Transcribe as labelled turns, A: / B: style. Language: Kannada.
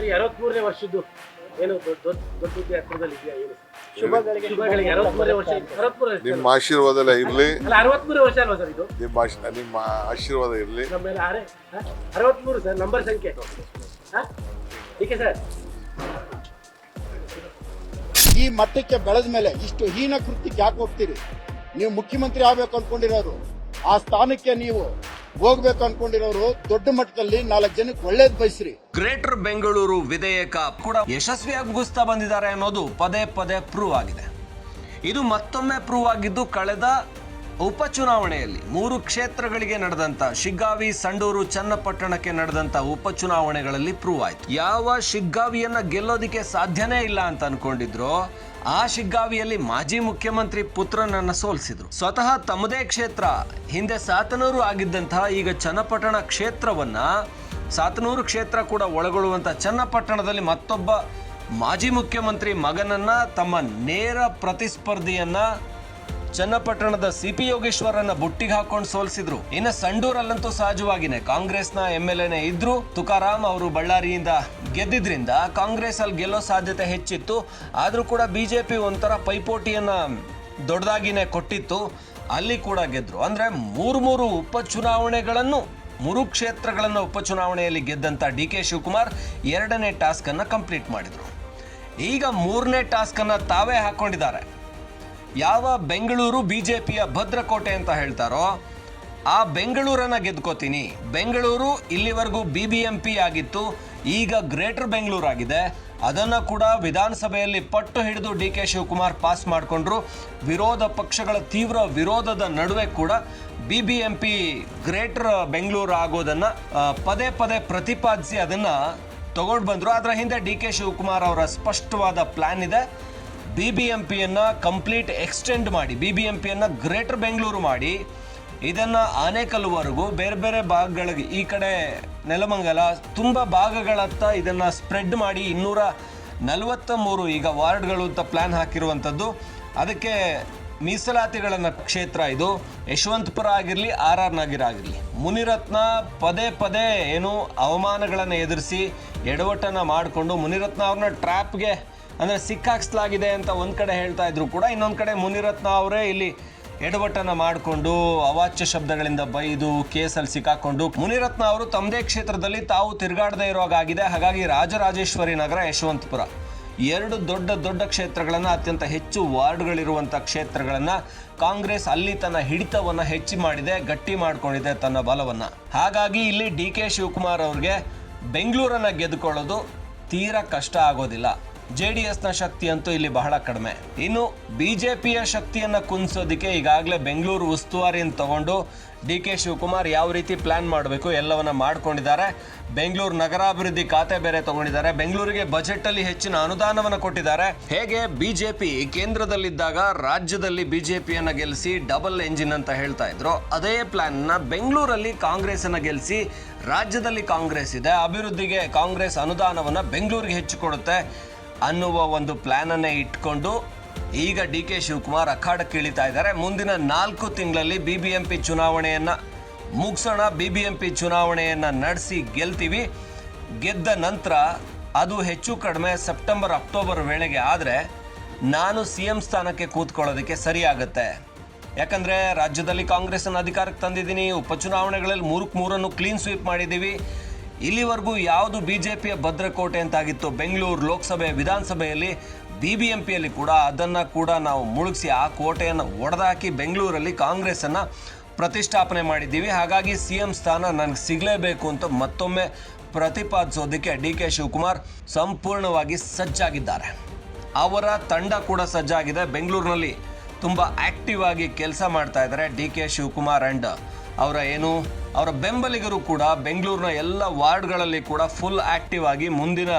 A: ಸರ್ ಅರವತ್ಮೂರನೇ ವರ್ಷದ್ದು ಏನು ದೊಡ್ಡ ದೊಡ್ಡ ಇದೆಯಾ ಏನು? ಶುಭಗಳಿಗೆ ಶುಭಗಳಿಗೆ ಅರವತ್ಮೂರನೇ ವರ್ಷ ಅರವತ್ಮೂರು
B: ನಿಮ್ಮ ಆಶೀರ್ವಾದ ಎಲ್ಲ ಇರಲಿ.
A: ಅಲ್ಲ ಅರವತ್ಮೂರನೇ ವರ್ಷ ಅಲ್ವಾ ಸರ್ ಇದು?
B: ನಿಮ್ಮ ಆಶ್ ನಿಮ್ಮ ಆಶೀರ್ವಾದ ಇರಲಿ.
A: ನಮ್ಮ ಮೇಲೆ ಆರೆ ಅರವತ್ಮೂರು ಸರ್ ನಂಬರ್ ಸಂಖ್ಯೆ. ಹಾ? ಟೀಕೆ ಸರ್?
C: ಈ ಮಟ್ಟಕ್ಕೆ ಬೆಳೆದ ಮೇಲೆ ಇಷ್ಟು ಹೀನ ಕೃತ್ಯಕ್ಕೆ ಯಾಕೆ ಹೋಗ್ತೀರಿ? ನೀವು ಮುಖ್ಯಮಂತ್ರಿ ಆಗ್ಬೇಕು ಅನ್ಕೊಂಡಿರೋರು. ಆ ಸ್ಥಾನಕ್ಕೆ ನೀವು ಹೋಗ್ಬೇಕು ಅನ್ಕೊಂಡಿರೋರು ದೊಡ್ಡ ಮಟ್ಟದಲ್ಲಿ ನಾಲ್ಕು ಜನಕ್ಕೆ ಒಳ್ಳೇದ್ ಬಯಸ್ರಿ.
D: ಗ್ರೇಟರ್ ಬೆಂಗಳೂರು ವಿಧೇಯಕ ಕೂಡ ಯಶಸ್ವಿಯಾಗಿ ಮುಗಿಸ್ತಾ ಬಂದಿದ್ದಾರೆ ಅನ್ನೋದು ಪದೇ ಪದೇ ಪ್ರೂವ್ ಆಗಿದೆ. ಇದು ಮತ್ತೊಮ್ಮೆ ಪ್ರೂವ್ ಆಗಿದ್ದು ಕಳೆದ ಉಪಚುನಾವಣೆಯಲ್ಲಿ ಮೂರು ಕ್ಷೇತ್ರಗಳಿಗೆ ನಡೆದಂತ ಶಿಗ್ಗಾವಿ, ಸಂಡೂರು, ಚನ್ನಪಟ್ಟಣಕ್ಕೆ ನಡೆದಂತ ಉಪಚುನಾವಣೆಗಳಲ್ಲಿ ಪ್ರೂವ್ ಆಯ್ತು. ಯಾವ ಶಿಗ್ಗಾವಿಯನ್ನ ಗೆಲ್ಲೋದಿಕ್ಕೆ ಸಾಧ್ಯನೇ ಇಲ್ಲ ಅಂತ ಅನ್ಕೊಂಡಿದ್ರು, ಆ ಶಿಗ್ಗಾವಿಯಲ್ಲಿ ಮಾಜಿ ಮುಖ್ಯಮಂತ್ರಿ ಪುತ್ರನನ್ನ ಸೋಲಿಸಿದ್ರು. ಸ್ವತಃ ತಮ್ಮದೇ ಕ್ಷೇತ್ರ, ಹಿಂದೆ ಸಾತನೂರು ಆಗಿದ್ದಂತಹ ಈಗ ಚನ್ನಪಟ್ಟಣ ಕ್ಷೇತ್ರವನ್ನ ಸಾತನೂರು ಕ್ಷೇತ್ರ ಕೂಡ ಒಳಗೊಳ್ಳುವಂತ ಚನ್ನಪಟ್ಟಣದಲ್ಲಿ ಮತ್ತೊಬ್ಬ ಮಾಜಿ ಮುಖ್ಯಮಂತ್ರಿ ಮಗನನ್ನ ತಮ್ಮ ನೇರ ಪ್ರತಿಸ್ಪರ್ಧಿಯನ್ನ ಚನ್ನಪಟ್ಟಣದ ಸಿ ಪಿ ಯೋಗೇಶ್ವರನ್ನ ಬುಟ್ಟಿಗೆ ಹಾಕೊಂಡು ಸೋಲಿಸಿದ್ರು. ಇನ್ನು ಸಂಡೂರಲ್ಲಂತೂ ಸಹಜವಾಗಿನೇ ಕಾಂಗ್ರೆಸ್ನ ಎಂ ಎಲ್ ಎನೇ ಇದ್ರು, ತುಕಾರಾಮ್ ಅವರು ಬಳ್ಳಾರಿಯಿಂದ ಗೆದ್ದಿದ್ರಿಂದ ಕಾಂಗ್ರೆಸ್ ಅಲ್ಲಿ ಗೆಲ್ಲೋ ಸಾಧ್ಯತೆ ಹೆಚ್ಚಿತ್ತು. ಆದ್ರೂ ಕೂಡ ಬಿಜೆಪಿ ಒಂಥರ ಪೈಪೋಟಿಯನ್ನ ದೊಡ್ಡದಾಗಿನೇ ಕೊಟ್ಟಿತ್ತು. ಅಲ್ಲಿ ಕೂಡ ಗೆದ್ರು. ಅಂದ್ರೆ ಮೂರು ಮೂರು ಉಪಚುನಾವಣೆಗಳನ್ನು, ಮೂರು ಕ್ಷೇತ್ರಗಳನ್ನು ಉಪಚುನಾವಣೆಯಲ್ಲಿ ಗೆದ್ದಂತ ಡಿ ಕೆ ಶಿವಕುಮಾರ್ ಎರಡನೇ ಟಾಸ್ಕ್ ಅನ್ನ ಕಂಪ್ಲೀಟ್ ಮಾಡಿದ್ರು. ಈಗ ಮೂರನೇ ಟಾಸ್ಕ್ ಅನ್ನ ತಾವೇ ಹಾಕೊಂಡಿದ್ದಾರೆ. ಯಾವ ಬೆಂಗಳೂರು ಬಿಜೆಪಿಯ ಭದ್ರಕೋಟೆ ಅಂತ ಹೇಳ್ತಾರೋ, ಆ ಬೆಂಗಳೂರನ್ನ ಗೆದ್ಕೋತೀನಿ. ಬೆಂಗಳೂರು ಇಲ್ಲಿವರೆಗೂ ಬಿ ಬಿ ಎಂ ಪಿ ಆಗಿತ್ತು, ಈಗ ಗ್ರೇಟರ್ ಬೆಂಗಳೂರು ಆಗಿದೆ ಅದನ್ನ ಕೂಡ ವಿಧಾನಸಭೆಯಲ್ಲಿ ಪಟ್ಟು ಹಿಡಿದು ಡಿ ಕೆ ಶಿವಕುಮಾರ್ ಪಾಸ್ ಮಾಡಿಕೊಂಡ್ರು. ವಿರೋಧ ಪಕ್ಷಗಳ ತೀವ್ರ ವಿರೋಧದ ನಡುವೆ ಕೂಡ B B M P greater Bengaluru ಆಗೋದನ್ನು ಪದೇ ಪದೇ ಪ್ರತಿಪಾದಿಸಿ ಅದನ್ನು ತಗೊಂಡು ಬಂದರು ಅದರ ಹಿಂದೆ ಡಿ ಕೆ ಶಿವಕುಮಾರ್ ಅವರ ಸ್ಪಷ್ಟವಾದ ಪ್ಲ್ಯಾನ್ ಇದೆ. ಬಿ ಬಿ ಎಂ ಪಿಯನ್ನು ಕಂಪ್ಲೀಟ್ ಎಕ್ಸ್ಟೆಂಡ್ ಮಾಡಿ ಬಿ ಬಿ ಎಂ ಪಿಯನ್ನು ಗ್ರೇಟರ್ ಬೆಂಗಳೂರು ಮಾಡಿ, ಇದನ್ನು ಆನೇಕಲ್ವರೆಗೂ ಬೇರೆ ಬೇರೆ ಭಾಗಗಳಿಗೆ, ಈ ಕಡೆ ನೆಲಮಂಗಲ, ತುಂಬ ಭಾಗಗಳತ್ತ ಇದನ್ನು ಸ್ಪ್ರೆಡ್ ಮಾಡಿ ಇನ್ನೂರ ನಲವತ್ತ ಮೂರು ಈಗ ವಾರ್ಡ್ಗಳು ಅಂತ ಪ್ಲ್ಯಾನ್ ಹಾಕಿರುವಂಥದ್ದು ಅದಕ್ಕೆ ಮೀಸಲಾತಿಗಳನ್ನ ಕ್ಷೇತ್ರ ಇದು. ಯಶವಂತಪುರ ಆಗಿರಲಿ, ಆರ್ ಆರ್ ನಗರ ಆಗಿರಲಿ. ಮುನಿರತ್ನ ಪದೇ ಪದೇ ಏನು ಅವಮಾನಗಳನ್ನು ಎದುರಿಸಿ ಎಡವಟ್ಟನ್ನು ಮಾಡಿಕೊಂಡು ಮುನಿರತ್ನ ಅವ್ರನ್ನ ಟ್ರ್ಯಾಪ್ಗೆ ಅಂದರೆ ಸಿಕ್ಕಾಕ್ಸ್ಲಾಗಿದೆ ಅಂತ ಒಂದು ಕಡೆ ಹೇಳ್ತಾ ಇದ್ರು ಕೂಡ, ಇನ್ನೊಂದು ಕಡೆ ಮುನಿರತ್ನ ಅವರೇ ಇಲ್ಲಿ ಎಡವಟ್ಟನ್ನು ಮಾಡಿಕೊಂಡು ಅವಾಚ್ಯ ಶಬ್ದಗಳಿಂದ ಬೈದು ಕೇಸಲ್ಲಿ ಸಿಕ್ಕಾಕೊಂಡು ಮುನಿರತ್ನ ಅವರು ತಮ್ಮದೇ ಕ್ಷೇತ್ರದಲ್ಲಿ ತಾವು ತಿರುಗಾಡದೇ ಇರೋಗಾಗಿದೆ. ಹಾಗಾಗಿ ರಾಜರಾಜೇಶ್ವರಿ ನಗರ ಯಶವಂತಪುರ. ಎರಡು ದೊಡ್ಡ ದೊಡ್ಡ ಕ್ಷೇತ್ರಗಳನ್ನು, ಅತ್ಯಂತ ಹೆಚ್ಚು ವಾರ್ಡ್ಗಳಿರುವಂಥ ಕ್ಷೇತ್ರಗಳನ್ನು ಕಾಂಗ್ರೆಸ್ ಅಲ್ಲಿ ತನ್ನ ಹಿಡಿತವನ್ನು ಹೆಚ್ಚಿ ಮಾಡಿದೆ, ಗಟ್ಟಿ ಮಾಡಿಕೊಂಡಿದೆ ತನ್ನ ಬಲವನ್ನು. ಹಾಗಾಗಿ ಇಲ್ಲಿ ಡಿ ಕೆ ಶಿವಕುಮಾರ್ ಅವ್ರಿಗೆ ಬೆಂಗಳೂರನ್ನು ಗೆದ್ದುಕೊಳ್ಳೋದು ತೀರಾ ಕಷ್ಟ ಆಗೋದಿಲ್ಲ. ಜೆ ಡಿ ಎಸ್ನ ಶಕ್ತಿ ಅಂತೂ ಇಲ್ಲಿ ಬಹಳ ಕಡಿಮೆ. ಇನ್ನು ಬಿಜೆಪಿಯ ಶಕ್ತಿಯನ್ನ ಕುಂದಿಸೋದಕ್ಕೆ ಈಗಾಗಲೇ ಬೆಂಗಳೂರು ಉಸ್ತುವಾರಿಯನ್ನು ತಗೊಂಡು ಡಿ ಕೆ ಶಿವಕುಮಾರ್ ಯಾವ ರೀತಿ ಪ್ಲಾನ್ ಮಾಡಬೇಕು ಎಲ್ಲವನ್ನ ಮಾಡ್ಕೊಂಡಿದ್ದಾರೆ. ಬೆಂಗಳೂರು ನಗರಾಭಿವೃದ್ಧಿ ಖಾತೆ ಬೇರೆ ತಗೊಂಡಿದ್ದಾರೆ. ಬೆಂಗಳೂರಿಗೆ ಬಜೆಟ್ ಅಲ್ಲಿ ಹೆಚ್ಚಿನ ಅನುದಾನವನ್ನು ಕೊಟ್ಟಿದ್ದಾರೆ. ಹೇಗೆ ಬಿಜೆಪಿ ಕೇಂದ್ರದಲ್ಲಿದ್ದಾಗ ರಾಜ್ಯದಲ್ಲಿ ಬಿಜೆಪಿಯನ್ನ ಗೆಲ್ಲಿಸಿ ಡಬಲ್ ಎಂಜಿನ್ ಅಂತ ಹೇಳ್ತಾ ಇದ್ರು. ಅದೇ ಪ್ಲಾನ್ನ ಬೆಂಗಳೂರಲ್ಲಿ ಕಾಂಗ್ರೆಸ್ ಅನ್ನ ಗೆಲ್ಲಿಸಿ ರಾಜ್ಯದಲ್ಲಿ ಕಾಂಗ್ರೆಸ್ ಇದೆ. ಅಭಿವೃದ್ಧಿಗೆ ಕಾಂಗ್ರೆಸ್ ಅನುದಾನವನ್ನ ಬೆಂಗಳೂರಿಗೆ ಹೆಚ್ಚು ಕೊಡುತ್ತೆ. ಅನ್ನುವ ಒಂದು ಪ್ಲಾನ್ ಅನ್ನೇ ಇಟ್ಕೊಂಡು ಈಗ ಡಿ ಕೆ ಶಿವಕುಮಾರ್ ಅಖಾಡಕ್ಕೆ ಇಳಿತಾ ಇದ್ದಾರೆ. ಮುಂದಿನ ನಾಲ್ಕು ತಿಂಗಳಲ್ಲಿ ಬಿ ಬಿ ಎಂ ಪಿ ಚುನಾವಣೆಯನ್ನು ಮುಗಿಸೋಣ. ಬಿ ಬಿ ಎಂ ಪಿ ಚುನಾವಣೆಯನ್ನು ನಡೆಸಿ ಗೆಲ್ತೀವಿ. ಗೆದ್ದ ನಂತರ ಅದು ಹೆಚ್ಚು ಕಡಿಮೆ ಸೆಪ್ಟೆಂಬರ್, ಅಕ್ಟೋಬರ್ ವೇಳೆಗೆ ಆದರೆ ನಾನು ಸಿ ಎಂ ಸ್ಥಾನಕ್ಕೆ ಕೂತ್ಕೊಳ್ಳೋದಕ್ಕೆ ಸರಿಯಾಗುತ್ತೆ. ಯಾಕಂದ್ರೆ ರಾಜ್ಯದಲ್ಲಿ ಕಾಂಗ್ರೆಸ್ ಅನ್ನು ಅಧಿಕಾರಕ್ಕೆ ತಂದಿದ್ದೀನಿ. ಉಪಚುನಾವಣೆಗಳಲ್ಲಿ ಮೂರಕ್ಕೆ ಮೂರನ್ನು ಕ್ಲೀನ್ ಸ್ವೀಪ್ ಮಾಡಿದ್ದೀವಿ. ಇಲ್ಲಿವರೆಗೂ ಯಾವುದು ಬಿಜೆಪಿಯ ಭದ್ರಕೋಟೆ ಅಂತಾಗಿತ್ತು? ಬೆಂಗಳೂರು ಲೋಕಸಭೆ, ವಿಧಾನಸಭೆಯಲ್ಲಿ ಬಿ ಬಿ ಎಂ ಪಿಯಲ್ಲಿ ಕೂಡ ಅದನ್ನು ಕೂಡ ನಾವು ಮುಳುಗಿಸಿ ಆ ಕೋಟೆಯನ್ನು ಒಡೆದಾಕಿ ಬೆಂಗಳೂರಲ್ಲಿ ಕಾಂಗ್ರೆಸ್ಸನ್ನು ಪ್ರತಿಷ್ಠಾಪನೆ ಮಾಡಿದ್ದೀವಿ. ಹಾಗಾಗಿ ಸಿ ಎಂ ಸ್ಥಾನ ನನಗೆ ಸಿಗಲೇಬೇಕು ಅಂತ ಮತ್ತೊಮ್ಮೆ ಪ್ರತಿಪಾದಿಸೋದಕ್ಕೆ ಡಿ ಕೆ ಶಿವಕುಮಾರ್ ಸಂಪೂರ್ಣವಾಗಿ ಸಜ್ಜಾಗಿದ್ದಾರೆ. ಅವರ ತಂಡ ಕೂಡ ಸಜ್ಜಾಗಿದೆ. ಬೆಂಗಳೂರಿನಲ್ಲಿ ತುಂಬ ಆ್ಯಕ್ಟಿವ್ ಆಗಿ ಕೆಲಸ ಮಾಡ್ತಾ ಇದ್ದಾರೆ ಡಿ ಕೆ ಶಿವಕುಮಾರ್ ಆ್ಯಂಡ್ ಅವರ ಏನು ಅವರ ಬೆಂಬಲಿಗರು ಕೂಡ ಬೆಂಗಳೂರಿನ ಎಲ್ಲ ವಾರ್ಡ್ಗಳಲ್ಲಿ ಕೂಡ ಫುಲ್ ಆಕ್ಟಿವ್ ಆಗಿ ಮುಂದಿನ